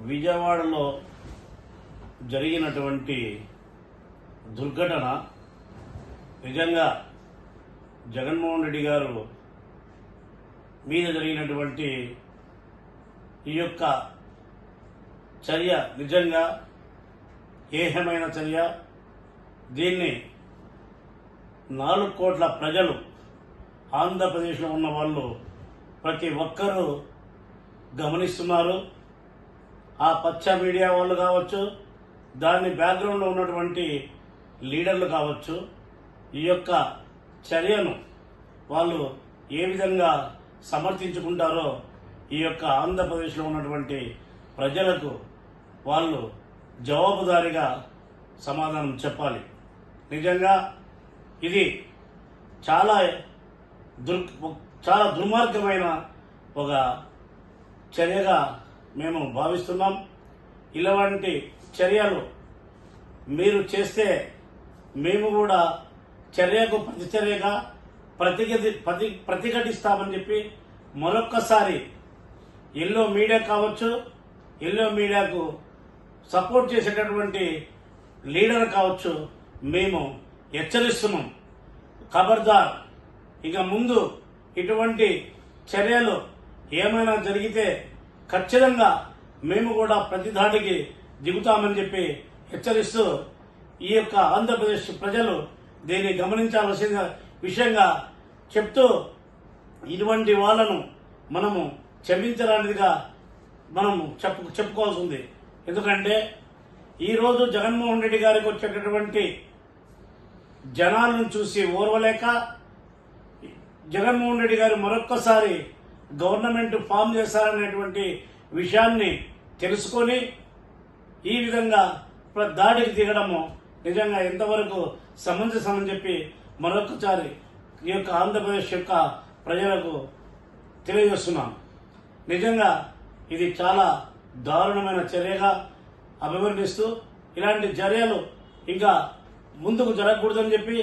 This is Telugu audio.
విజయవాడలో జరిగినటువంటి దుర్ఘటన నిజంగా జగన్మోహన్ రెడ్డి గారు మీద జరిగినటువంటి ఈ యొక్క చర్య నిజంగా ఏహమైన చర్య? దీన్ని నాలుగు కోట్ల ప్రజలు ఆంధ్రప్రదేశ్లో ఉన్న వాళ్ళు ప్రతి ఒక్కరూ గమనిస్తున్నారు. ఆ పచ్చ మీడియా వాళ్ళు కావచ్చు దాని బ్యాక్గ్రౌండ్లో ఉన్నటువంటి లీడర్లు కావచ్చు ఈ యొక్క చర్యను వాళ్ళు ఏ విధంగా సమర్థించుకుంటారో ఈ యొక్క ఆంధ్రప్రదేశ్లో ఉన్నటువంటి ప్రజలకు వాళ్ళు జవాబుదారీగా సమాధానం చెప్పాలి. నిజంగా ఇది చాలా దుర్ చాలా దుర్మార్గమైన ఒక చర్యగా మేము భావిస్తున్నాం. ఇలాంటి చర్యలు మీరు చేస్తే మేము కూడా చర్యకు ప్రతిచర్యగా ప్రతిగతి ప్రతి ప్రతిఘటిస్తామని చెప్పి మరొక్కసారి ఎల్లో మీడియా కావచ్చు ఎల్లో మీడియాకు సపోర్ట్ చేసేటటువంటి లీడర్ కావచ్చు మేము హెచ్చరిస్తున్నాం. ఖబర్దార్ ఇక ముందు ఇటువంటి చర్యలు ఏమైనా జరిగితే ఖచ్చితంగా మేము కూడా ప్రతిదాడికి దిగుతామని చెప్పి హెచ్చరిస్తూ ఈ యొక్క ఆంధ్రప్రదేశ్ ప్రజలు దీన్ని గమనించాల్సిన విషయంగా చెప్తూ ఇటువంటి వాళ్ళను మనము క్షమించడానిదిగా మనం చెప్పు చెప్పుకోవాల్సి ఉంది. ఎందుకంటే ఈరోజు జగన్మోహన్ రెడ్డి గారికి వచ్చేటటువంటి జనాలను చూసి ఓర్వలేక జగన్మోహన్ రెడ్డి గారు మరొక్కసారి గవర్నమెంట్ ఫామ్ చేశారనేటువంటి విషయాన్ని తెలుసుకొని ఈ విధంగా దాడికి దిగడము నిజంగా ఎంతవరకు సమంజసమని చెప్పి మరొకసారి ఈ యొక్క ఆంధ్రప్రదేశ్ యొక్క ప్రజలకు తెలియజేస్తున్నాం. నిజంగా ఇది చాలా దారుణమైన చర్యగా అభివర్ణిస్తూ ఇలాంటి చర్యలు ఇంకా ముందుకు జరగకూడదని చెప్పి